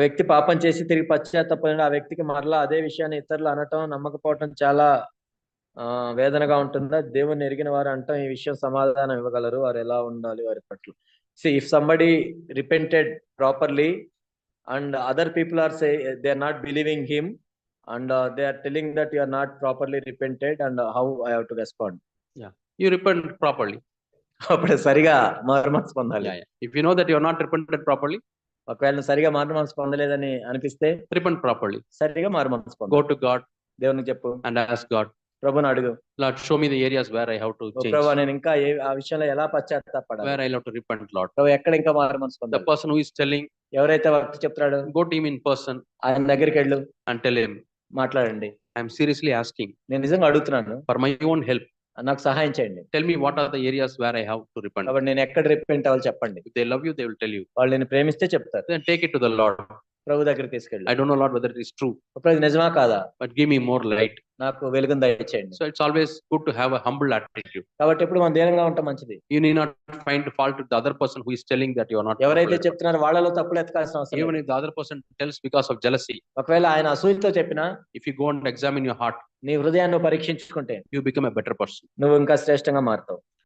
వ్యక్తి పాపం చేసి తిరిగి పశ్చాత్తాపడిన ఆ వ్యక్తికి మరలా అదే విషయాన్ని ఇతరులు అనటం నమ్మకపోవటం చాలా వేదనగా ఉంటుందా? దేవుని ఎరిగిన వారు అంటాం ఈ విషయం సమాధానం ఇవ్వగలరు. వారు ఎలా ఉండాలి? వారి పట్ల. See if somebody repented properly and other people are say they are not believing him and they are telling that you are not properly repented and how I have to respond You repent properly. అప్పుడు సరిగా మారు మనసు పొందాలి. If you know that you are not repented properly, ఒకవేళ సరిగా మారు మనసు పొందలేదని అనిపిస్తే రిపెంట్ ప్రాపర్లీ సరిగా మారు మనసు గో టు గాడ్ దేవునికి చెప్పు. అండ్ ఆస్ గాడ్ ప్రభుని అడుగు. Let show me the areas where I how to నేను ఇంకా ఆ విషయంలో ఎలా పశ్చాత్తాపడాలి? Where I have repent Lord ప్రభు ఎక్కడ ఇంకా మారు పర్సన్ హూ టెల్లింగ్ ఎవరైతే వర్క్ చెప్తాడో గో టీమ్ ఇన్ పర్సన్ ఆయన దగ్గరికి వెళ్ళు అండ్ టెల్ హిమ్ మాట్లాడండి. ఐఎమ్ సీరియస్లీ ఆస్కింగ్ నేను నిజంగా అడుగుతున్నాను. ఫర్ మై ఓన్ హెల్ప్ నాకు సహాయం చేయండి. Tell me what are the areas where I have to repent నేను ఎక్కడ రిపెంట్ అవ్వాలి చెప్పండి. They love you they will tell you వాళ్ళు నేను ప్రేమిస్తే చెప్తారు. Then take it to the Lord ప్రభు దగ్గర తీసుకెళ్ళి. I don't know lot whether it is true ప్రభు నిజమా కాదా? But give me more light నాకు వెలుగుంద ఇచ్చేయండి so it's always good to have a humble attitude కాబట్టి ఎప్పుడు మనం దేనంగా ఉంటా మంచిది. You need not find fault to the other person who is telling that you are not ఎవరైతే చెప్తున్నారు వాళ్ళలో తప్పులు ఎత్తుకోవాల్సిన అవసరం even if the other person tells because of jealousy ఒకవేళ ఆయన అసూయతో చెప్పినా if you go and examine your heart నీ హృదయాన్ని పరీక్షించుకుంటే you become a better person నువ్వు ఇంకా శ్రేష్టంగా మారుతావు.